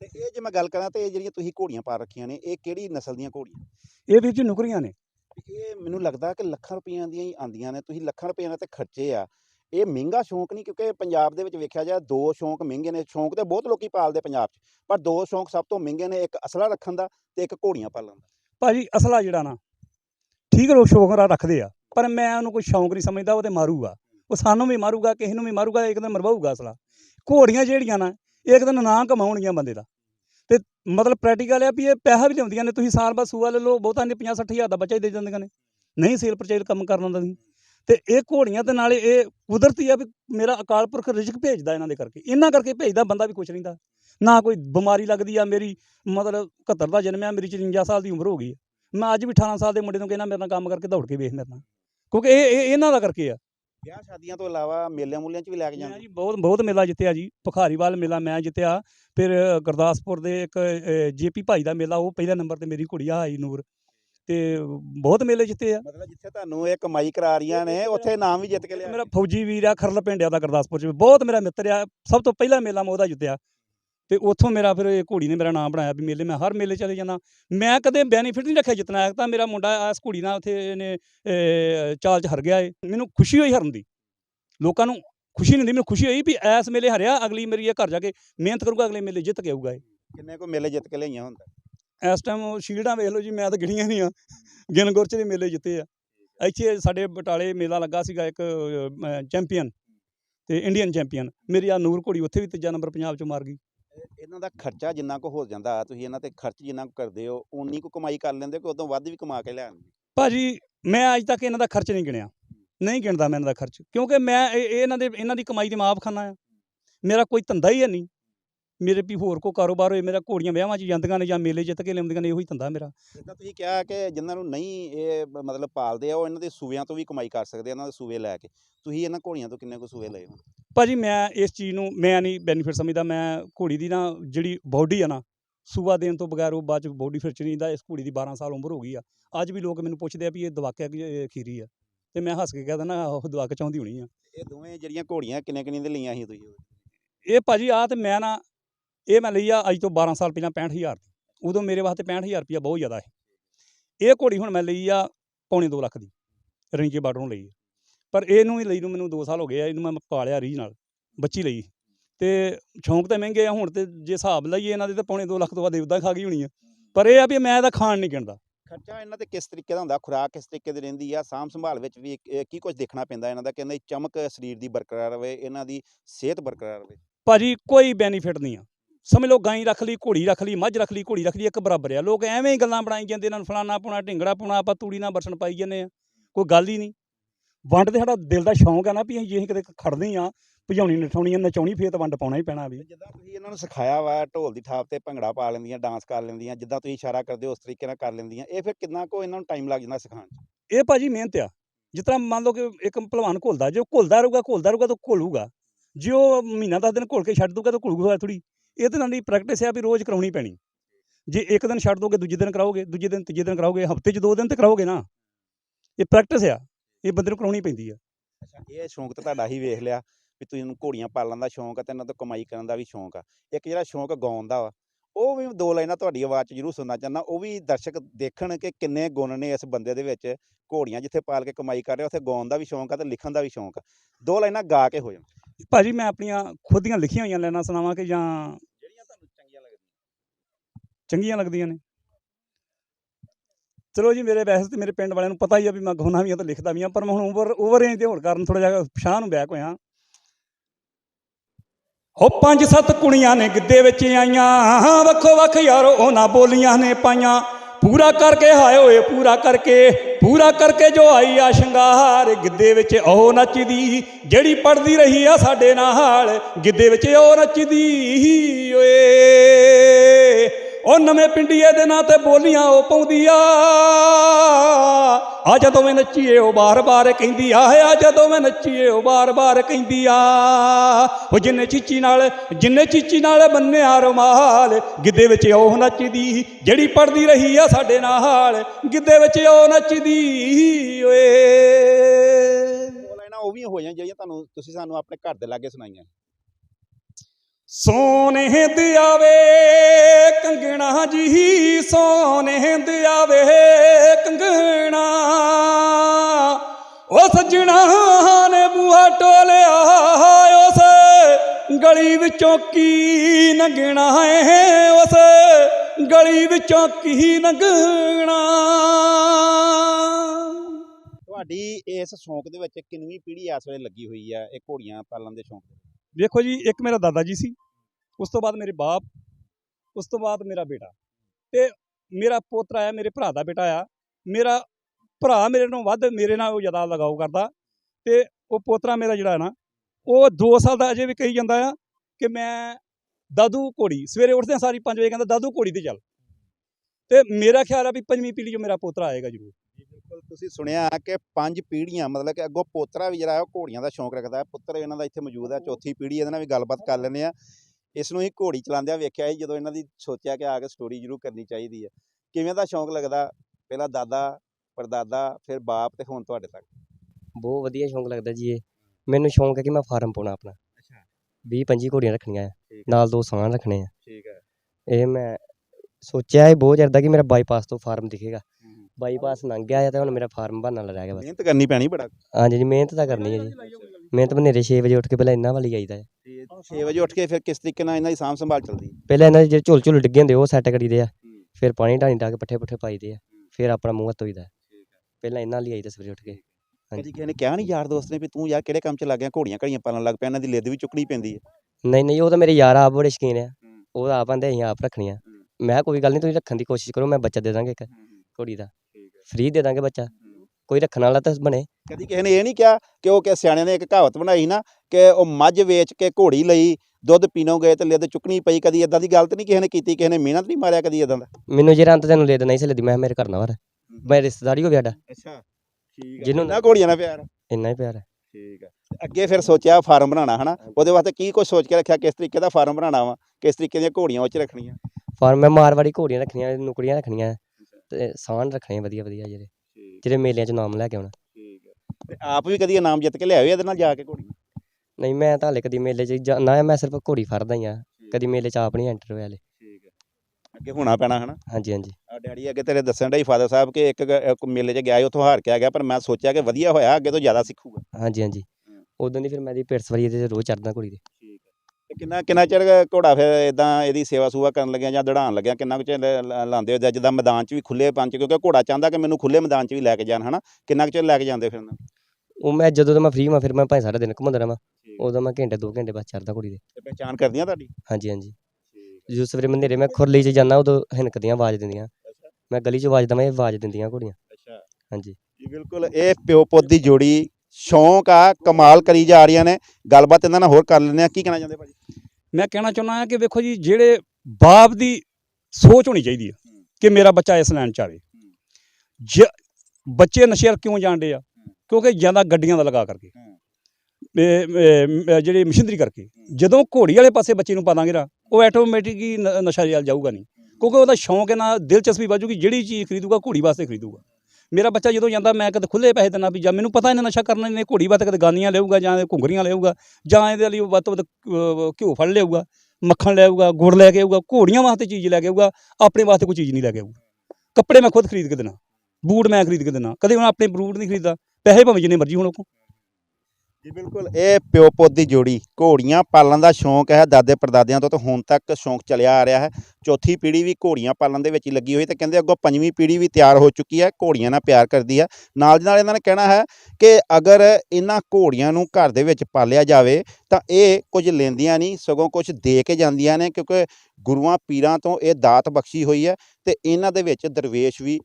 ਤੇ ਇਹ ਜੇ ਮੈਂ ਗੱਲ ਕਰਾਂ ਤੇ ਇਹ ਜਿਹੜੀਆਂ ਤੁਸੀਂ ਘੋੜੀਆਂ ਪਾ ਰੱਖੀਆਂ ਨੇ ਇਹ ਕਿਹੜੀ ਨਸਲ ਦੀਆਂ ਘੋੜੀਆਂ? ਇਹ ਵੀ ਜੀ ਨੁਕਰੀਆਂ ਨੇ। ਇਹ ਮੈਨੂੰ ਲੱਗਦਾ ਕਿ ਲੱਖਾਂ ਰੁਪਈਆਂ ਦੀਆਂ ਹੀ ਆਂਦੀਆਂ ਨੇ, ਤੁਸੀਂ ਲੱਖਾਂ ਰੁਪਈਆਂ ਦੇ ਤੇ ਖਰਚੇ ਆ। ਇਹ ਮਹਿੰਗਾ ਸ਼ੌਂਕ ਨਹੀਂ ਕਿਉਂਕਿ ਪੰਜਾਬ ਦੇ ਵਿੱਚ ਵੇਖਿਆ ਜਾਏ ਦੋ ਸ਼ੌਂਕ ਮਹਿੰਗੇ ਨੇ, ਸ਼ੌਂਕ ਤੇ ਬਹੁਤ ਲੋਕੀ ਪਾਲਦੇ ਪੰਜਾਬ 'ਚ, ਪਰ ਦੋ ਸ਼ੌਂਕ ਸਭ ਤੋਂ ਮਹਿੰਗੇ ਨੇ, ਇੱਕ ਅਸਲਾ ਰੱਖਣ ਦਾ ਤੇ ਇੱਕ ਘੋੜੀਆਂ ਪਾਲਣ ਦਾ। ਭਾਜੀ, ਅਸਲਾ ਜਿਹੜਾ ਨਾ, ਠੀਕ ਲੋਕ ਸ਼ੌਂਕ ਨਾਲ ਰੱਖਦੇ ਆ, ਪਰ ਮੈਂ ਉਹਨੂੰ ਕੋਈ ਸ਼ੌਂਕ ਨਹੀਂ ਸਮਝਦਾ, ਉਹ ਤੇ ਮਾਰੂਗਾ। ਉਹ ਸਾਨੂੰ ਵੀ ਮਾਰੂਗਾ, ਕਿਸੇ ਨੂੰ ਵੀ ਮਾਰੂਗਾ, ਇੱਕ ਦਿਨ ਮਰਵਾਊਗਾ ਅਸਲਾ। ਘੋੜੀਆਂ ਜਿਹੜੀਆਂ ਨਾ, ਇੱਕ ਦਿਨ ਨਾਂ ਕਮਾਉਣਗੀਆਂ ਬੰਦੇ ਦਾ। ਮਤਲਬ ਪ੍ਰੈਕਟੀਕਲ ਆ ਵੀ ਇਹ ਪੈਸਾ ਵੀ ਲਿਆਉਂਦੀਆਂ ਨੇ, ਤੁਸੀਂ ਸਾਲ ਬਾਅਦ ਸੂਆ ਲੈ ਲਓ, ਬਹੁਤਾਂ ਨੇ 50 60 ਹਜ਼ਾਰ ਦਾ ਬੱਚਾ ਹੀ ਦੇ ਜਾਂਦੀਆਂ ਨੇ। ਨਹੀਂ ਸੇਲ ਪਰਚੇਲ ਕੰਮ ਕਰਨ ਦਾ ਨਹੀਂ ਤੇ ਇਹ ਘੋੜੀਆਂ ਤੇ ਨਾਲੇ ਇਹ ਕੁਦਰਤੀ ਆ ਵੀ ਮੇਰਾ ਅਕਾਲ ਪੁਰਖ ਰਿਜ਼ਕ ਭੇਜਦਾ ਇਹਨਾਂ ਦੇ ਕਰਕੇ। ਇਹਨਾਂ ਕਰਕੇ ਭੇਜਦਾ ਬੰਦਾ ਵੀ ਖੁਸ਼ ਰਹਿੰਦਾ ਨਾ ਕੋਈ ਬਿਮਾਰੀ ਲੱਗਦੀ ਆ, ਮੇਰੀ ਮਤਲਬ 71 ਦਾ ਜਨਮ ਆ, ਮੇਰੀ 54 ਸਾਲ ਦੀ ਉਮਰ ਹੋ ਗਈ ਆ। ਮੈਂ ਅੱਜ ਵੀ 18 ਸਾਲ ਦੇ ਮੁੰਡੇ ਨੂੰ ਕਹਿੰਦਾ, ਮੇਰੇ ਨਾਲ ਕੰਮ ਕਰਕੇ ਦੌੜ ਕੇ ਵੇਖ ਮੇਰੇ ਨਾਲ। ਕਿਉਂਕਿ ਇਹ ਇਹ, ਇਹਨਾਂ ਦਾ ਕਰਕੇ ਆ। ਵਿਆਹ ਸ਼ਾਦੀਆਂ ਤੋਂ ਇਲਾਵਾ ਮੇਲਿਆਂ ਮੂਲਿਆਂ 'ਚ ਵੀ ਲੈ ਕੇ ਮੈਂ ਜਾਂਦੇ ਜੀ ਬਹੁਤ ਬਹੁਤ ਮੇਲਾ ਜਿੱਤਿਆ ਜੀ ਭਖਾਰੀਵਾਲ ਮੇਲਾ ਮੈਂ ਜਿੱਤਿਆ ਫਿਰ ਅ, ਗੁਰਦਾਸਪੁਰ ਦੇ ਇੱਕ ਜੇਪੀ ਭਾਈ ਦਾ ਮੇਲਾ ਉਹ ਪਹਿਲੇ ਨੰਬਰ ਤੇ ਮੇਰੀ ਕੁੜੀ ਆਈ ਨੂਰ ਤੇ ਬਹੁਤ ਮੇਲੇ ਜਿੱਤੇ ਆ। ਮਤਲਬ ਜਿੱਥੇ ਤੁਹਾਨੂੰ ਇਹ ਕਮਾਈ ਕਰਾ ਰਹੀਆਂ ਨੇ ਉੱਥੇ ਨਾਮ ਵੀ ਜਿੱਤ ਕੇ ਲਿਆ ਮੇਰਾ ਫੌਜੀ ਵੀਰ ਆ ਖਰਲ ਪਿੰਡਿਆ ਦਾ ਗੁਰਦਾਸਪੁਰ ਚ ਬਹੁਤ ਮੇਰਾ ਮਿੱਤਰ ਆ ਸਭ ਤੋਂ ਪਹਿਲਾ ਮੇਲਾ ਮੈਂ ਉਹਦਾ ਜਿੱਤਿਆ। ਤੇ ਉੱਥੋਂ ਮੇਰਾ ਫਿਰ ਇਹ ਘੋੜੀ ਨੇ ਮੇਰਾ ਨਾਮ ਬਣਾਇਆ ਵੀ ਮੇਲੇ ਮੈਂ ਹਰ ਮੇਲੇ ਚਲੇ ਜਾਂਦਾ। ਮੈਂ ਕਦੇ ਬੈਨੀਫਿਟ ਨਹੀਂ ਰੱਖਿਆ ਜਿੱਤਣਾ ਤਾਂ ਮੇਰਾ ਮੁੰਡਾ ਇਸ ਘੋੜੀ ਨਾਲ ਉੱਥੇ ਇਹਨੇ ਚਾਲ ਚ ਹਰ ਗਿਆ ਏ। ਮੈਨੂੰ ਖੁਸ਼ੀ ਹੋਈ ਹਰਨ ਦੀ। ਲੋਕਾਂ ਨੂੰ ਖੁਸ਼ੀ ਨਹੀਂ ਹੁੰਦੀ ਮੈਨੂੰ ਖੁਸ਼ੀ ਹੋਈ ਵੀ ਇਸ ਮੇਲੇ ਹਰਿਆ ਅਗਲੀ ਮੇਰੀ ਇਹ ਘਰ ਜਾ ਕੇ ਮਿਹਨਤ ਕਰੂਗਾ ਅਗਲੇ ਮੇਲੇ ਜਿੱਤ ਕੇ ਆਊਗਾ ਇਹ। ਕਿੰਨੇ ਕੋ ਮੇਲੇ ਜਿੱਤ ਕੇ ਲਿਆਈਆਂ ਹੁੰਦਾ? ਇਸ ਟਾਈਮ ਸ਼ੀਲਡਾਂ ਵੇਖ ਲਓ ਜੀ ਮੈਂ ਤਾਂ ਗਿਣੀਆਂ ਨਹੀਂ ਆ। ਗਿਣ ਗੁਰ ਚ ਦੇ ਮੇਲੇ ਜਿੱਤੇ ਆ। ਇੱਥੇ ਸਾਡੇ ਬਟਾਲੇ ਮੇਲਾ ਲੱਗਾ ਸੀਗਾ ਇੱਕ ਚੈਂਪੀਅਨ ਤੇ ਇੰਡੀਅਨ ਚੈਂਪੀਅਨ। ਮੇਰੀ ਆ ਨੂਰ ਘੋੜੀ ਉੱਥੇ ਵੀ ਤੀਜਾ ਨੰਬਰ ਪੰਜਾਬ ਚ ਮਾਰ ਗਈ। ਇਹਨਾਂ ਦਾ ਖਰਚਾ ਜਿੰਨਾ ਕੁ ਹੋ ਜਾਂਦਾ, ਤੁਸੀਂ ਇਹਨਾਂ ਤੇ ਖਰਚ ਜਿੰਨਾ ਕੁ ਕਰਦੇ ਹੋ ਉਨੀ ਕੁ ਕਮਾਈ ਕਰ ਲੈਂਦੇ ਕਿ ਉਦੋਂ ਵੱਧ ਵੀ ਕਮਾ ਕੇ ਲਿਆਉਂਦੇ ਭਾਜੀ, ਮੈਂ ਅੱਜ ਤੱਕ ਇਹਨਾਂ ਦਾ ਖਰਚ ਨਹੀਂ ਗਿਣਿਆ। ਨਹੀਂ ਗਿਣਦਾ ਮੈਂ ਇਹਨਾਂ ਦਾ ਖਰਚ, ਕਿਉਂਕਿ ਮੈਂ ਇਹ ਇਹਨਾਂ ਦੇ, ਇਹਨਾਂ ਦੀ ਕਮਾਈ ਤੇ ਮਾਫ ਖਾਨਾ ਆ। ਮੇਰਾ ਕੋਈ ਧੰਦਾ ਹੀ ਹੈ ਨਹੀਂ। ਮੇਰੇ ਵੀ ਹੋਰ ਕੋ ਕਾਰੋਬਾਰ ਹੋਏ ਮੇਰਾ ਘੋੜੀਆਂ ਵਿਆਹਾਂ 'ਚ ਜਾਂਦੀਆਂ ਨੇ ਜਾਂ ਮੇਲੇ ਜਿੱਤ ਕੇ ਲਿਆਉਂਦੀਆਂ ਨੇ ਇਹੋ ਹੀ ਧੰਦਾ ਮੇਰਾ। ਜਿੱਦਾਂ ਤੁਸੀਂ ਕਿਹਾ ਕਿ ਜਿਨ੍ਹਾਂ ਨੂੰ ਨਹੀਂ ਇਹ ਮਤਲਬ ਪਾਲਦੇ ਆ ਉਹ ਇਹਨਾਂ ਦੇ ਸੂਬਿਆਂ ਤੋਂ ਵੀ ਕਮਾਈ ਕਰ ਸਕਦੇ ਆ ਇਹਨਾਂ ਦੇ ਸੂਬੇ ਲੈ ਕੇ। ਤੁਸੀਂ ਇਹਨਾਂ ਘੋੜੀਆਂ ਤੋਂ ਕਿੰਨੇ ਕੁ ਸੂਬੇ ਲਏ ਹੋ? ਭਾਜੀ ਮੈਂ ਇਸ ਚੀਜ਼ ਨੂੰ ਮੈਂ ਨਹੀਂ ਬੈਨੀਫਿਟ ਸਮਝਦਾ ਮੈਂ ਘੋੜੀ ਦੀ ਨਾ ਜਿਹੜੀ ਬਾਡੀ ਆ ਨਾ ਸੂਆ ਦੇਣ ਤੋਂ ਬਗੈਰ ਉਹ ਬਾਅਦ ਚ ਬਾਡੀ ਫਿਰ ਚ ਨਹੀਂ ਦਾ ਇਸ ਘੋੜੀ ਦੀ 12 ਸਾਲ ਉਮਰ ਹੋ ਗਈ ਆ। ਅੱਜ ਵੀ ਲੋਕ ਮੈਨੂੰ ਪੁੱਛਦੇ ਆ ਵੀ ਇਹ ਦਵਾਕਿਆ ਕਿ ਖੀਰੀ ਆ। ਤੇ ਮੈਂ ਹੱਸ ਕੇ ਕਹਿ ਦਿੰਦਾ ਉਹ ਦਵਾਕ ਚਾਹੁੰਦੀ ਹੋਣੀ ਆ। ਇਹ ਦੋਵੇਂ ਜਿਹੜੀਆਂ ਘੋੜੀਆਂ ਕਿੰਨੇ ਕਿੰਨੇ ਦੇ ਲਈਆਂ ਸੀ ਤੁਸੀਂ? ਇਹ ਭਾਜੀ ਆ ਤੇ ਮੈਂ ਨਾ ਇਹ ਮੈਂ ਲਈ ਆ ਅੱਜ ਤੋਂ 12 ਸਾਲ ਪਹਿਲਾਂ 65000 ਦੀ। ਉਦੋਂ ਮੇਰੇ ਵਾਸਤੇ 65000 ਰੁਪਇਆ ਬਹੁਤ ਜ਼ਿਆਦਾ ਹੈ ਇਹ ਘੋੜੀ ਹੁਣ ਮੈਂ ਲਈ ਆ ਪੌਣੇ 2 ਲੱਖ ਦੀ ਰੇਂਜੇ ਬਾਰਡਰੋਂ ਲਈ ਹੈ। ਪਰ ਇਹਨੂੰ ਵੀ ਲਈ ਨੂੰ ਮੈਨੂੰ 2 ਸਾਲ ਹੋ ਗਏ ਆ ਇਹਨੂੰ ਮੈਂ ਪਾਲਿਆ ਰੀਝ ਨਾਲ ਬੱਚੀ ਲਈ। ਤੇ ਸ਼ੌਂਕ ਤਾਂ ਮਹਿੰਗੇ ਆ ਹੁਣ ਤੇ ਜੇ ਹਿਸਾਬ ਲਈਏ ਇਹਨਾਂ ਦੇ ਤਾਂ ਪੌਣੇ 2 ਲੱਖ ਤੋਂ ਬਾਅਦ ਦੇਵਦਾ ਖਾ ਗਈ ਹੋਣੀ ਆ। ਪਰ ਇਹ ਆ ਵੀ ਮੈਂ ਇਹਦਾ ਖਾਣ ਨਹੀਂ ਗਿਣਦਾ। ਖਰਚਾ ਇਹਨਾਂ ਤੇ ਕਿਸ ਤਰੀਕੇ ਦਾ ਹੁੰਦਾ? ਖੁਰਾਕ ਕਿਸ ਤਰੀਕੇ ਦੀ ਰਹਿੰਦੀ ਆ? ਸਾਂਭ ਸੰਭਾਲ ਵਿੱਚ ਵੀ ਕੀ ਕੁਝ ਦੇਖਣਾ ਪੈਂਦਾ ਇਹਨਾਂ ਦਾ ਕਹਿੰਦੇ ਚਮਕ ਸਰੀਰ ਦੀ ਬਰਕਰਾਰ ਰਵੇ ਇਹਨਾਂ ਦੀ ਸਿਹਤ ਬਰਕਰਾਰ ਰਵੇ? ਭਾਜੀ ਕੋਈ ਬੈਨੀਫਿਟ ਨਹੀਂ ਆ। ਸਮਝ ਲਓ ਗਾਈ ਰੱਖ ਲਈ ਘੋੜੀ ਰੱਖ ਲਈ ਮੱਝ ਰੱਖ ਲਈ ਘੋੜੀ ਰੱਖ ਲਈ ਇੱਕ ਬਰਾਬਰ ਆ। ਲੋਕ ਐਵੇਂ ਹੀ ਗੱਲਾਂ ਬਣਾਈ ਜਾਂਦੇ ਇਹਨਾਂ ਨੂੰ ਫਲਾਨਾ ਪਾਉਣਾ ਢਿੰਗੜਾ ਪਾਉਣਾ ਆਪਾਂ ਤੂੜੀ ਨਾਲ ਬਰਸਣ ਪਾਈ ਜਾਂਦੇ ਆ। ਕੋਈ ਗੱਲ ਹੀ ਨਹੀਂ। ਵੰਡ ਤੇ ਸਾਡਾ ਦਿਲ ਦਾ ਸ਼ੌਂਕ ਆ ਨਾ ਵੀ ਅਸੀਂ ਜੇ ਅਸੀਂ ਕਿਤੇ ਖੜਦੇ ਆ ਭਜਾਉਣੀ ਨਠਾਉਣੀ ਆ ਨਚਾਉਣੀ ਫੇਰ ਤਾਂ ਵੰਡ ਪਾਉਣਾ ਹੀ ਪੈਣਾ ਵੀ। ਜਿੱਦਾਂ ਤੁਸੀਂ ਇਹਨਾਂ ਨੂੰ ਸਿਖਾਇਆ ਵਾ ਢੋਲ ਦੀ ਥਾਪ ਤੇ ਭੰਗੜਾ ਪਾ ਲੈਂਦੀਆਂ ਡਾਂਸ ਕਰ ਲੈਂਦੀਆਂ ਜਿੱਦਾਂ ਤੁਸੀਂ ਇਸ਼ਾਰਾ ਕਰਦੇ ਹੋ ਉਸ ਤਰੀਕੇ ਨਾਲ ਕਰ ਲੈਂਦੀਆਂ ਇਹ ਫਿਰ ਕਿੰਨਾ ਕੋ ਇਹਨਾਂ ਨੂੰ ਟਾਈਮ ਲੱਗ ਜਾਂਦਾ ਸਿਖਾਉਣ 'ਚ? ਇਹ ਭਾਜੀ ਮਿਹਨਤ ਆ। ਜਿਸ ਤਰ੍ਹਾਂ ਮੰਨ ਲਓ ਕਿ ਇੱਕ ਭਲਵਾਨ ਘੁਲਦਾ ਜੇ ਉਹ ਘੁਲਦਾ ਰਹੂਗਾ ਘੁਲਦਾ ਰਹੂਗਾ ਤਾਂ ਘੁਲੂਗਾ। ਜੇ ਉਹ ਮਹੀਨਾ ਦਸ ਦਿਨ ਘੁਲ ਕੇ ਛੱਡ ਦੂਗਾ ਤਾਂ ਘੁਲੂਗਾ ਥੋੜੀ ਇਹ ਤਾਂ ਨਾਲ ਦੀ ਪ੍ਰੈਕਟਿਸ ਆ ਵੀ ਰੋਜ਼ ਕਰਾਉਣੀ ਪੈਣੀ। ਜੇ ਇੱਕ ਦਿਨ ਛੱਡ ਦੋਗੇ, ਦੂਜੇ ਦਿਨ ਕਰਾਓਗੇ, ਦੂਜੇ ਦਿਨ, ਤੀਜੇ ਦਿਨ ਕਰਾਓਗੇ, ਹਫ਼ਤੇ 'ਚ ਦੋ ਦਿਨ ਤੇ ਕਰਾਓਗੇ ਨਾ। ਇਹ ਪ੍ਰੈਕਟਿਸ ਆ, ਇਹ ਬੰਦੇ ਨੂੰ ਕਰਾਉਣੀ ਪੈਂਦੀ ਆ। ਅੱਛਾ, ਇਹ ਸ਼ੌਂਕ ਤਾਂ ਤੁਹਾਡਾ ਹੀ ਵੇਖ ਲਿਆ ਵੀ ਤੁਸੀਂ ਨੂੰ ਘੋੜੀਆਂ ਪਾਲਣ ਦਾ ਸ਼ੌਂਕ ਆ ਤੇ ਇਹਨਾਂ ਤੋਂ ਕਮਾਈ ਕਰਨ ਦਾ ਵੀ ਸ਼ੌਂਕ ਆ। ਇੱਕ ਜਿਹੜਾ ਸ਼ੌਂਕ ਗਾਉਣ ਦਾ ਵਾ ਉਹ ਵੀ ਦੋ ਲਾਈਨਾਂ ਤੁਹਾਡੀ ਆਵਾਜ਼ 'ਚ ਜ਼ਰੂਰ ਸੁਣਨਾ ਚਾਹੁੰਦਾ। ਉਹ ਵੀ ਦਰਸ਼ਕ ਦੇਖਣ ਕਿ ਕਿੰਨੇ ਗੁਣ ਨੇ ਇਸ ਬੰਦੇ ਦੇ ਵਿੱਚ ਘੋੜੀਆਂ ਜਿੱਥੇ ਪਾਲ ਕੇ ਕਮਾਈ ਕਰ ਰਿਹਾ ਉੱਥੇ ਗਾਉਣ ਦਾ ਵੀ ਸ਼ੌਂਕ ਆ ਤੇ ਲਿਖਣ ਦਾ ਵੀ ਸ਼ੌਂਕ ਆ। ਦੋ ਲਾਈਨਾਂ ਗਾ ਕੇ ਹੋ ਜਾਣ। ਭਾਜੀ ਮੈਂ ਆਪਣੀਆਂ ਖੁਦ ਦੀਆਂ ਲਿਖੀਆਂ ਹੋਈਆਂ ਲੈਣਾ ਸੁਣਾਵਾਂ ਕਿ ਜਾਂ ਜਿਹੜੀਆਂ ਤੁਹਾਨੂੰ ਚੰਗੀਆਂ ਲੱਗਦੀਆਂ? ਚੰਗੀਆਂ ਲੱਗਦੀਆਂ ਨੇ। ਚਲੋ ਜੀ ਮੇਰੇ ਵੈਸੇ ਤੇ ਮੇਰੇ ਪਿੰਡ ਵਾਲਿਆਂ ਨੂੰ ਪਤਾ ਹੀ ਆ ਵੀ ਮੈਂ ਗਾਉਣਾ ਵੀ ਆ ਤੇ ਲਿਖਦਾ ਵੀ ਆ ਪਰ ਮੈਂ ਹੁਣ ਓਵਰ ਓਵਰ ਰੇਂਜ ਦੇ ਹੋਣ ਕਾਰਨ ਥੋੜਾ ਜਿਹਾ ਪਛਾਣ ਨੂੰ ਬੈਕ ਹੋਇਆ। ਹੋ ਪੰਜ ਸੱਤ ਕੁੜੀਆਂ ਨੇ ਗਿੱਧੇ ਵਿੱਚ ਆਈਆਂ। ਵੱਖੋ ਵੱਖ ਯਾਰੋ ਉਹਨਾਂ ਬੋਲੀਆਂ ਨੇ ਪਾਈਆਂ। ਪੂਰਾ ਕਰਕੇ ਹਾਏ ਓਏ, ਪੂਰਾ ਕਰਕੇ ਪੂਰਾ ਕਰਕੇ ਜੋ ਆਈ ਆ ਸ਼ਿੰਗਾਰ, ਗਿੱਧੇ ਵਿੱਚ ਉਹ ਨੱਚਦੀ, ਜਿਹੜੀ ਪੜਦੀ ਰਹੀ ਆ ਸਾਡੇ ਨਾਲ, ਗਿੱਧੇ ਵਿੱਚ ਉਹ ਨੱਚਦੀ ਓਏ। ਉਹ ਨਵੇਂ ਪਿੰਡੀਏ ਦੇ ਨਾਂ ਤੇ ਬੋਲੀਆਂ ਉਹ ਪਾਉਂਦੀ ਆ ਆ ਜਦੋਂ ਮੈਂ ਨੱਚੀਏ, ਉਹ ਬਾਰ-ਬਾਰ ਕਹਿੰਦੀ ਆ ਆ ਜਦੋਂ ਮੈਂ ਨੱਚੀਏ, ਉਹ ਬਾਰ-ਬਾਰ ਕਹਿੰਦੀ ਆ ਉਹ ਜਿੰਨੇ ਚੀਚੀ ਨਾਲ, ਜਿੰਨੇ ਚੀਚੀ ਨਾਲ ਬੰਨਿਆ ਰੁਮਾਲ, ਗਿੱਧੇ ਵਿੱਚ ਉਹ ਨੱਚਦੀ, ਜਿਹੜੀ ਪੜਦੀ ਰਹੀ ਆ ਸਾਡੇ ਨਾਲ, ਗਿੱਧੇ ਵਿੱਚ ਉਹ ਨੱਚਦੀ, ਓਏ। ਉਹ ਲਾਈਨਾਂ ਉਹ ਵੀ ਹੋਈਆਂ ਜਾਣ, ਜਿਹੜੀਆਂ ਤੁਹਾਨੂੰ, ਤੁਸੀਂ ਸਾਨੂੰ ਆਪਣੇ ਘਰ ਦੇ ਲਾਗੇ ਸੁਣਾਈਆਂ। ਸੋਨੇ ਦਿਆਵੇ ਕੰਗਣਾ ਜੀ ਸੋਨੇ ਦਿਆਵੇ ਕੰਗਣਾ। ਉਹ ਸੱਜਣਾ ਨੇ ਬੂਹਾ ਟੋਲਿਆ, ਉਸ ਗਲੀ ਵਿੱਚੋਂ ਕੀ ਲੰਘਣਾ ਏ, ਉਸ ਗਲੀ ਵਿੱਚੋਂ ਕੀ ਲੰਘਣਾ ਤੁਹਾਡੀ ਇਸ ਸ਼ੌਂਕ ਦੇ ਵਿੱਚ ਕਿੰਨੀ ਪੀੜ੍ਹੀ ਇਸ ਵੇਲੇ ਲੱਗੀ ਹੋਈ ਹੈ ਇਹ ਘੋੜੀਆਂ ਪਾਲਣ ਦੇ ਸ਼ੌਂਕ ਦੇ ਵੇਖੋ ਜੀ, ਇੱਕ ਮੇਰਾ ਦਾਦਾ ਜੀ ਸੀ, ਉਸ ਤੋਂ ਬਾਅਦ ਮੇਰੇ ਬਾਪ, ਉਸ ਤੋਂ ਬਾਅਦ ਮੇਰਾ ਬੇਟਾ ਤੇ ਮੇਰਾ ਪੋਤਰਾ ਆ ਮੇਰੇ ਭਰਾ ਦਾ ਬੇਟਾ ਆ ਮੇਰਾ ਭਰਾ ਮੇਰੇ ਨਾਲੋਂ ਵੱਧ ਮੇਰੇ ਨਾਲ ਉਹ ਜ਼ਿਆਦਾ ਲਗਾਓ ਕਰਦਾ ਤੇ ਉਹ ਪੋਤਰਾ ਮੇਰਾ ਜਿਹੜਾ ਨਾ, ਉਹ 2 ਸਾਲ ਦਾ ਅਜੇ ਵੀ ਕਹੀ ਜਾਂਦਾ ਆ ਕਿ ਮੈਂ ਦਾਦੂ ਘੋੜੀ, ਸਵੇਰੇ ਉੱਠਦੇ ਸਾਰੀ 5 ਵਜੇ ਕਹਿੰਦਾ, ਦਾਦੂ ਘੋੜੀ ਤੇ ਚੱਲ। ਤੇ ਮੇਰਾ ਖਿਆਲ ਆ ਵੀ ਪੰਜਵੀਂ ਪੀੜ੍ਹੀ 'ਚ ਮੇਰਾ ਪੋਤਰਾ ਆਏਗਾ ਜ਼ਰੂਰ। ਜੀ ਬਿਲਕੁਲ। ਤੁਸੀਂ ਸੁਣਿਆ ਕਿ ਪੰਜ ਪੀੜ੍ਹੀਆਂ ਮਤਲਬ ਕਿ ਅੱਗੋਂ ਪੋਤਰਾ ਵੀ ਜਿਹੜਾ ਹੈ ਉਹ ਘੋੜੀਆਂ ਦਾ ਸ਼ੌਂਕ ਰੱਖਦਾ ਹੈ। ਪੁੱਤਰ ਇਹਨਾਂ ਦਾ ਇੱਥੇ ਮੌਜੂਦ ਹੈ ਚੌਥੀ ਪੀੜ੍ਹੀ ਇਹਦੇ ਨਾਲ ਵੀ ਗੱਲਬਾਤ ਕਰ ਲੈਂਦੇ ਆ। ਇਸ ਨੂੰ ਹੀ ਘੋੜੀ ਚਲਾਉਂਦਿਆਂ ਵੇਖਿਆ ਸੀ ਜਦੋਂ ਇਹਨਾਂ ਦੀ ਸੋਚਿਆ ਕਿ ਆ ਕੇ ਸਟੋਰੀ ਜ਼ਰੂਰ ਕਰਨੀ ਚਾਹੀਦੀ ਹੈ। ਕਿਵੇਂ ਦਾ ਸ਼ੌਂਕ ਲੱਗਦਾ? ਪਹਿਲਾਂ ਦਾਦਾ ਪਰਦਾਦਾ ਫਿਰ ਬਾਪ ਤੇ ਹੁਣ ਤੁਹਾਡੇ ਤੱਕ? ਬਹੁਤ ਵਧੀਆ ਸ਼ੌਂਕ ਲੱਗਦਾ ਜੀ ਇਹ। ਮੈਨੂੰ ਸ਼ੌਂਕ ਹੈ ਕਿ ਮੈਂ ਫਾਰਮ ਪਾਉਣਾ ਆਪਣਾ। ਅੱਛਾ। 20 25 ਘੋੜੀਆਂ ਰੱਖਣੀਆਂ ਆ। ਨਾਲ ਦੋ ਸਾਨ ਰੱਖਣੇ ਆ। ਠੀਕ ਹੈ। ਇਹ ਮੈਂ ਸੋਚਿਆ ਇਹ ਬਹੁਤ ਚਿਰ ਦਾ ਕਿ ਮੇਰਾ ਬਾਈਪਾਸ ਤੋਂ ਫਾਰਮ ਦਿਖੇਗਾ। ਬਾਈਪਾਸ ਲੰਘ ਗਿਆ ਆ ਤੇ ਹੁਣ ਮੇਰਾ ਫਾਰਮ ਬਣਨ ਵਾਲਾ ਰਹਿ ਗਿਆ ਬਸ। ਮਿਹਨਤ ਕਰਨੀ ਪੈਣੀ ਬੜਾ। ਹਾਂਜੀ ਜੀ ਮਿਹਨਤ ਤਾਂ ਕਰਨੀ ਹੈ ਜੀ। ਮਿਹਨਤ ਬਨੇਰੇ 6 ਵਜੇ ਉੱਠ ਕੇ ਪਹਿਲਾਂ ਇਹਨਾਂ ਵੱਲ ਹੀ ਆਈਦਾ ਹੈ। 6 ਵਜੇ ਉੱਠ ਕੇ ਫਿਰ ਕਿਸ ਤਰੀਕੇ ਨਾਲ ਇਹਨਾਂ ਦੀ ਸਾਂਭ ਸੰਭਾਲ ਚੱਲਦੀ ਹੈ? ਪਹਿਲਾਂ ਇਹਨਾਂ ਦੇ ਜਿਹੜੇ ਝੁੱਲ ਝੁੱਲ ਡਿੱਗੇ ਹੁੰਦੇ ਉਹ ਸੈੱਟ ਕਰੀਦੇ ਆ। ਫਿਰ ਪਾਣੀ ਢਾਣੀ ਢਾ ਕੇ ਪੱਠੇ ਪੁੱਠੇ ਪਾਈਦੇ ਆ। ਫਿਰ ਆਪਣਾ ਮੂੰਹ ਹੱਥ ਧੋਈਦਾ ਹੈ। ਪਹਿਲਾਂ ਇਹਨਾਂ ਲਈ ਆਈਦਾ ਸਵੇਰੇ ਉੱਠ ਕੇ। ਹਾਂਜੀ। ਕਦੀ ਕਿਸੇ ਨੇ ਕਿਹਾ ਨਹੀਂ ਯਾਰ ਦੋਸਤ ਨੇ ਵੀ ਤੂੰ ਯਾਰ ਕਿਹੜੇ ਕੰਮ 'ਚ ਲੱਗ ਗਿਆ ਘੋੜੀਆਂ ਘੜੀਆਂ ਪਾਲਣ ਲੱਗ ਪਿਆ ਇਹਨਾਂ ਦੀ ਲਿੱਦ ਵੀ ਚੁੱਕਣੀ ਪੈਂਦੀ ਹੈ। ਨਹੀਂ ਨਹੀਂ ਉਹ ਤਾਂ ਮੇਰੇ ਯਾਰ ਆਪ ਬੜੇ ਸ਼ੌਕੀਨ ਆ। ਉਹ ਆਪ ਆਂਦੇ ਅਸੀਂ ਆਪ ਰੱਖਣੀਆਂ। ਹੂੰ। ਮੈਂ ਕਿਹਾ ਕੋਈ ਗੱਲ ਨਹੀਂ ਤੁਸੀਂ ਰੱਖਣ ਦੀ ਕੋਸ਼ਿਸ਼ ਕਰੋ ਮੈਂ ਬੱਚਾ ਦੇ ਦਾਂਗੇ ਇੱਕ ਘੋੜੀ ਦਾ। ਫ੍ਰੀ ਦੇ ਦਾਂਗੇ ਬੱਚਾ। ਕੋਈ ਰੱਖਣ ਵਾਲਾ ਤਾਂ ਬਣੇ। ਕਦੀ ਕਿਸੇ ਨੇ ਇਹ ਨਹੀਂ ਕਿਹਾ ਕਿ ਉਹ ਕਿ ਸਿਆਣਿਆਂ ਨੇ ਇੱਕ ਕਹਾਵਤ ਬਣਾਈ ਨਾ ਕਿ ਉਹ ਮੱਝ ਵੇਚ ਕੇ ਘੋੜੀ ਲਈ ਦੁੱਧ ਪੀਣੋਗੇ ਤੇ ਲਿੱਦ ਚੁੱਕਣੀ ਪਈ ਕਦੀ ਇਦਾਂ ਦੀ ਗੱਲ ਤੇ ਨਹੀਂ ਕਿਸੇ ਨੇ ਕੀਤੀ ਕਿਸੇ ਨੇ ਮਿਹਨਤ ਨਹੀਂ ਮਾਰਿਆ ਕਦੀ ਇਦਾਂ ਦਾ? ਮੈਨੂੰ ਜਿਹੜਾ ਅੰਤ ਤੈਨੂੰ ਲੈ ਦੇਣਾ ਸੀ ਲੱਦੀ ਮੈਂ ਮੇਰੇ ਘਰ ਨਾ ਵਰ। ਮੈਂ ਰਿਸ਼ਤੇਦਾਰੀ ਹੋ ਗਿਆ ਸਾਡਾ। ਅੱਛਾ ਠੀਕ ਜਿਹਨੂੰ ਨਾ ਘੋੜੀਆਂ ਨਾਲ ਪਿਆਰ। ਇੰਨਾ ਹੀ ਪਿਆਰ ਹੈ। ਠੀਕ ਹੈ ਅੱਗੇ ਫਿਰ ਸੋਚਿਆ ਫਾਰਮ ਬਣਾਉਣਾ ਹਨਾ? ਉਹਦੇ ਵਾਸਤੇ ਕੀ ਕੁਝ ਸੋਚ ਕੇ ਰੱਖਿਆ ਕਿਸ ਤਰੀਕੇ ਦਾ ਫਾਰਮ ਬਣਾਉਣਾ ਵਾ ਕਿਸ ਤਰੀਕੇ ਦੀਆਂ ਘੋੜੀਆਂ ਉਹ ਚ ਰੱਖਣੀਆਂ? ਫਾਰਮ ਮੈਂ ਮਾਰਵਾੜੀ ਘੋੜੀਆਂ ਰੱਖਣੀਆਂ ਨੁਕੜੀਆਂ ਰੱਖਣੀਆਂ। ਤੇ ਰੱਖਣੇ ਵਧੀਆ ਵਧੀਆ ਜਿਹੜੇ। ਜਿਹੜੇ ਮੇਲਿਆਂ 'ਚ ਨਾਮ ਲੈ ਕੇ ਆਉਣਾ। ਠੀਕ ਹੈ ਤੇ ਆਪ ਵੀ ਕਦੀ ਇਨਾਮ ਜਿੱਤ ਕੇ ਲਿਆਏ ਇਹਦੇ ਨਾਲ ਜਾ ਕੇ ਘੋੜੀ ਨਹੀਂ ਮੈਂ ਤਾਂ ਹਲੇ ਕਦੀ ਮੇਲੇ 'ਚ ਜਾ- ਨਾ ਮੈਂ ਸਿਰਫ ਘੋੜੀ ਫੜਦਾ ਹੀ ਆ। ਕਦੀ ਮੇਲੇ 'ਚ ਆਪ ਨਹੀਂ ਐਂਟਰ ਹੋਇਆ ਹਲੇ। ਠੀਕ ਹੈ ਅੱਗੇ ਹੋਣਾ ਪੈਣਾ ਹਨਾ? ਹਾਂਜੀ ਹਾਂਜੀ। ਆ ਡੈਡੀ ਅੱਗੇ ਤੇਰੇ ਦੱਸਣ ਡਈ ਫਾਦਰ ਸਾਹਿਬ ਕਿ ਇੱਕ ਗ- ਇੱਕ ਮੇਲੇ 'ਚ ਗਿਆ ਸੀ ਉੱਥੋਂ ਹਾਰ ਕੇ ਆ ਗਿਆ ਪਰ ਮੈਂ ਸੋਚਿਆ ਕਿ ਵਧੀਆ ਹੋਇਆ ਅੱਗੇ ਤੋਂ ਜ਼ਿਆਦਾ ਸਿੱਖੂਗਾ। ਹਾਂਜੀ ਹਾਂਜੀ। ਹੂੰ। ਉਦੋਂ ਦੀ ਫਿਰ ਮੈਂ ਦੀ ਪਿਰਸਵਾਰੀ ਇਹਦੇ 'ਤੇ ਰੋਜ਼ ਚੜਦਾ ਘੋੜੀ ਹੈ ਤੇ। ਕਿੰਨਾ ਕਿੰਨਾ ਚਿਰ ਘੋੜਾ ਫਿਰ ਇਦਾਂ ਇਹਦੀ ਸੇਵਾ ਸੂਵਾ ਕਰਨ ਲੱਗਿਆ ਜਾਂ ਦੜਾਉਣ ਲੱਗਿਆ? ਕਿੰਨਾ ਕੁ ਚਿਰ ਲ- ਲਾਉਂਦੇ ਹੋ ਜਿੱਦਾਂ ਮੈਦਾਨ 'ਚ ਵੀ ਖੁੱਲੇ ਪੰਚ ਕਿਉਂਕਿ ਘੋੜਾ ਚਾਹੁੰਦਾ ਕਿ ਮੈਨੂੰ ਖੁੱਲੇ ਮੈਦਾਨ 'ਚ ਵੀ ਲੈ ਕੇ ਜਾਣ ਹਨਾ? ਕਿੰਨਾ ਕੁ ਚਿਰ ਲੈ ਕੇ ਜਾਂਦੇ ਫਿਰ ਇਹਨਾਂ ਨੂੰ? ਉਹ ਮੈਂ ਜਦੋਂ ਤੋਂ ਮੈਂ ਫ੍ਰੀ ਮੈਂ ਫਿਰ ਮੈਂ ਭਾਵੇਂ ਸਾਰਾ ਦਿਨ ਘੁੰਮਦਾ ਰਹਾਂ। ਉਦੋਂ ਮੈਂ ਘੰਟੇ ਦੋ ਘੰਟੇ ਬਾਅਦ ਚੜਦਾ ਘੋੜੀ ਤੇ ਤੇ ਪਹਿਚਾਨ ਕਰਦੀਆਂ ਤੁਹਾਡੀ? ਹਾਂਜੀ ਹਾਂਜੀ। ਜਦੋਂ ਸਵੇਰੇ ਮੈਂ ਮੈਂ ਖੁਰਲੀ 'ਚ ਜਾਂਦਾ ਉਦੋਂ ਹਿਣਕਦੀਆਂ ਆਵਾਜ਼ ਦਿੰਦੀਆਂ। ਮੈਂ ਗਲੀ 'ਚ ਆਵਾਜ਼ ਦਵਾਂ ਇਹ ਆਵਾਜ਼ ਦਿੰਦੀਆਂ ਘੋੜੀਆਂ। ਅੱਛਾ। ਹਾਂਜੀ। ਜੀ ਬਿਲਕੁਲ। ਇਹ ਪਿਓ ਪੁੱਤ ਦੀ ਜੋੜੀ ਸ਼ੌਂਕ ਆ ਕਮਾਲ ਕਰੀ ਜਾ ਰਹੀਆਂ ਨੇ। ਗੱਲਬਾਤ ਇਹਨਾਂ ਨਾਲ ਹੋਰ ਕਰ ਲੈਂਦੇ ਆ ਕੀ ਕਹਿਣਾ ਚਾਹੁੰਦੇ ਭਾਜੀ? ਮੈਂ ਕਹਿਣਾ ਚਾਹੁੰਦਾ ਹਾਂ ਕਿ ਵੇਖੋ ਜੀ ਜਿਹੜੇ ਬਾਪ ਦੀ ਸੋਚ ਹੋਣੀ ਚਾਹੀਦੀ ਆ ਕਿ ਮੇਰਾ ਬੱਚਾ ਇਸ ਲਾਈਨ ਚ ਆਵੇ। ਜ ਬੱਚੇ ਨਸ਼ੇ ਵੱਲ ਕਿਉਂ ਜਾਂਦੇ ਆ? ਕਿਉਂਕਿ ਜ਼ਿਆਦਾ ਗੱਡੀਆਂ ਦਾ ਲਗਾ ਕਰਕੇ ਇਹ, ਜਿਹੜੀ ਮਸ਼ੀਨਰੀ ਕਰਕੇ। ਜਦੋਂ ਘੋੜੀ ਵਾਲੇ ਪਾਸੇ ਬੱਚੇ ਨੂੰ ਪਾਵਾਂਗੇ ਨਾ ਉਹ ਆਟੋਮੈਟਿਕ ਹੀ ਨਸ਼ਾ ਵੱਲ ਜਾਊਗਾ ਨਹੀਂ। ਕਿਉਂਕਿ ਉਹਦਾ ਸ਼ੌਂਕ ਹੈ ਨਾ ਦਿਲਚਸਪੀ ਬਾਜੂਗੀ ਜਿਹੜੀ ਚੀਜ਼ ਖਰੀਦੂਗਾ ਘੋੜੀ ਵਾਸਤੇ ਖਰੀਦੂਗਾ। ਮੇਰਾ ਬੱਚਾ ਜਦੋਂ ਜਾਂਦਾ, ਮੈਂ ਕਦੇ ਖੁੱਲੇ ਪੈਸੇ ਦਿੰਦਾ ਵੀ, ਜਾਂ ਮੈਨੂੰ ਪਤਾ ਇਹਨੇ ਨਸ਼ਾ ਕਰਨਾ, ਇਹਨੇ ਘੋੜੀ ਵਾਸਤੇ ਕਦੇ ਗਾਨੀਆਂ ਲਿਆਊਗਾ, ਜਾਂ ਇਹ ਘੁੰਗਰੀਆਂ ਲਿਆਊਗਾ, ਜਾਂ ਇਹਦੇ ਲਈ ਵੱਧ ਤੋਂ ਵੱਧ ਘਿਓ ਫੜ ਲਿਆਊਗਾ, ਮੱਖਣ ਲੈ ਆਊਗਾ ਗੁੜ ਲੈ ਕੇ ਆਊਗਾ, ਘੋੜੀਆਂ ਵਾਸਤੇ ਚੀਜ਼ ਲੈ ਕੇ ਆਊਗਾ, ਆਪਣੇ ਵਾਸਤੇ ਕੋਈ ਚੀਜ਼ ਨਹੀਂ ਲੈ ਕੇ ਆਊਗਾ। ਕੱਪੜੇ ਮੈਂ ਖੁਦ ਖਰੀਦ ਕੇ ਦੇਣਾ, ਬੂਟ ਮੈਂ ਖਰੀਦ ਕੇ ਦੇਣਾ, ਕਦੇ ਉਹਨਾਂ ਆਪਣੇ ਬੂਟ ਨਹੀਂ ਖਰੀਦਦਾ, ਪੈਸੇ ਭਾਵੇਂ ਜਿੰਨੇ ਮਰਜ਼ੀ ਹੋਣ ਉਹ। ਜੀ ਬਿਲਕੁਲ, ਇਹ ਪਿਓ ਪੁੱਤ ਦੀ ਜੋੜੀ। ਘੋੜੀਆਂ ਪਾਲਣ ਦਾ ਸ਼ੌਂਕ ਹੈ, ਦਾਦੇ ਪੜਦਾਦਿਆਂ ਤੋਂ ਤਾਂ ਹੁਣ ਤੱਕ ਸ਼ੌਂਕ ਚੱਲਿਆ ਆ ਰਿਹਾ ਹੈ। ਚੌਥੀ ਪੀੜ੍ਹੀ ਵੀ ਘੋੜੀਆਂ ਪਾਲਣ ਦੇ ਵਿੱਚ ਹੀ ਲੱਗੀ ਹੋਈ ਤੇ ਕਹਿੰਦੇ ਅੱਗੋਂ ਪੰਜਵੀਂ ਪੀੜ੍ਹੀ ਵੀ ਤਿਆਰ ਹੋ ਚੁੱਕੀ ਹੈ, ਘੋੜੀਆਂ ਨਾਲ ਪਿਆਰ ਕਰਦੀ ਹੈ। ਨਾਲ ਦੀ ਨਾਲ ਇਹਨਾਂ ਨੇ ਕਹਿਣਾ ਹੈ ਕਿ ਅਗਰ ਇਹਨਾਂ ਘੋੜੀਆਂ ਨੂੰ ਘਰ ਦੇ ਵਿੱਚ ਪਾਲਿਆ ਜਾਵੇ ਤਾਂ ਇਹ ਕੁਝ ਲੈਂਦੀਆਂ ਨਹੀਂ, ਸਗੋਂ ਕੁਝ ਦੇ ਕੇ ਜਾਂਦੀਆਂ ਨੇ ਕਿਉਂਕਿ ਗੁਰੂਆਂ, ਪੀਰਾਂ ਤੋਂ ਇਹ ਦਾਤ ਬਖਸ਼ੀ ਹੋਈ ਹੈ ਤੇ ਇਹਨਾਂ ਦੇ ਵਿੱਚ ਦਰਵੇਸ਼ ਵੀ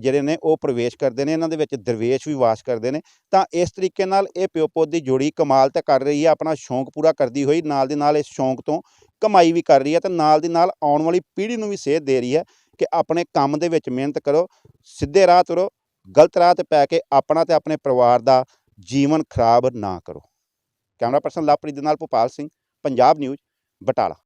ਜਿਹੜੇ ਨੇ ਉਹ ਪ੍ਰਵੇਸ਼ ਕਰਦੇ ਨੇ, ਇਹਨਾਂ ਦੇ ਵਿੱਚ ਦਰਵੇਸ਼ ਵੀ ਵਾਸ ਕਰਦੇ ਨੇ। ਤਾਂ ਇਸ ਤਰੀਕੇ ਨਾਲ ਇਹ ਪਿਓ ਪੁੱਤ ਦੀ ਜੋੜੀ ਕਮਾਲ ਤਾਂ ਕਰ ਰਹੀ ਹੈ, ਆਪਣਾ ਸ਼ੌਂਕ ਪੂਰਾ ਕਰਦੀ ਹੋਈ, ਨਾਲ ਦੇ ਨਾਲ ਇਸ ਸ਼ੌਂਕ ਤੋਂ ਕਮਾਈ ਵੀ ਕਰ ਰਹੀ ਹੈ ਤੇ ਨਾਲ ਦੀ ਨਾਲ ਆਉਣ ਵਾਲੀ ਪੀੜ੍ਹੀ ਨੂੰ ਵੀ ਸੇਧ ਦੇ ਰਹੀ ਹੈ ਕਿ ਆਪਣੇ ਕੰਮ ਦੇ ਵਿੱਚ ਮਿਹਨਤ ਕਰੋ, ਸਿੱਧੇ ਰਾਹ ਤੁਰੋ, ਗਲਤ ਰਾਹ ਤੇ ਪੈ ਕੇ ਆਪਣਾ ਤੇ ਆਪਣੇ ਪਰਿਵਾਰ ਦਾ ਜੀਵਨ ਖਰਾਬ ਨਾ ਕਰੋ। ਕੈਮਰਾ ਪਰਸਨ ਲਾਪਰੀ ਦੇ ਨਾਲ ਭੋਪਾਲ ਸਿੰਘ, ਪੰਜਾਬ ਨਿਊਜ਼, ਬਟਾਲਾ।